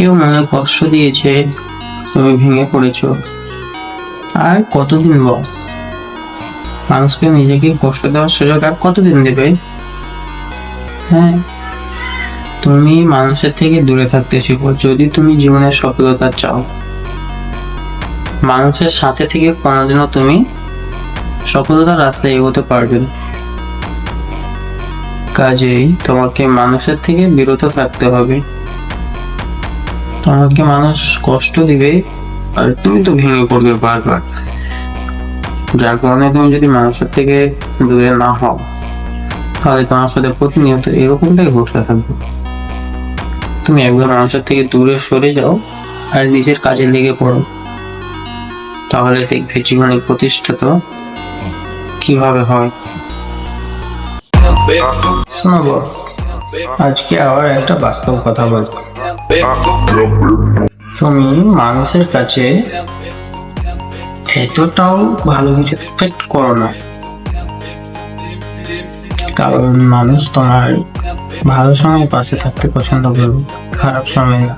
কেউ মনে কষ্ট দিয়েছে, তুমি ভেঙে পড়েছো। আর কতদিন বস? মানুষকে নিজেকে কষ্ট দেওয়ার সুযোগ আর কতদিন দেবে? হ্যাঁ তুমি মানুষের থেকে দূরে থাকতে শিখো, যদি তুমি জীবনের সফলতা চাও। মানুষের সাথে থেকে কোনোদিনও তুমি সফলতার রাস্তায় এগোতে পারবে কাজেই তোমাকে মানুষের থেকে বিরত থাকতে হবে। তোমাকে মানুষ কষ্ট দিবে, আর তুমি তো ভেঙে পড়বে বারবার। যার কারণে তুমি যদি মানুষের থেকে দূরে না হও, তাহলে তোমার সাথে প্রতিনিয়ত এরকমটাই ঘটতে থাকবে। তুমি একবার মানুষের থেকে দূরে সরে যাও আর নিজের কাজে লেগে পড়ো। তাহলে দেখবে জীবনে প্রতিষ্ঠিত কীভাবে হয়? শোনো বস, আজকে আবার একটা বাস্তব কথা বলব। তুমি মানুষের কাছে এতটাও ভালো কিছু এক্সপেক্ট করো না। কারণ মানুষ তোমার ভালো সময় পাশে থাকতে পছন্দ করবে, খারাপ সময় না।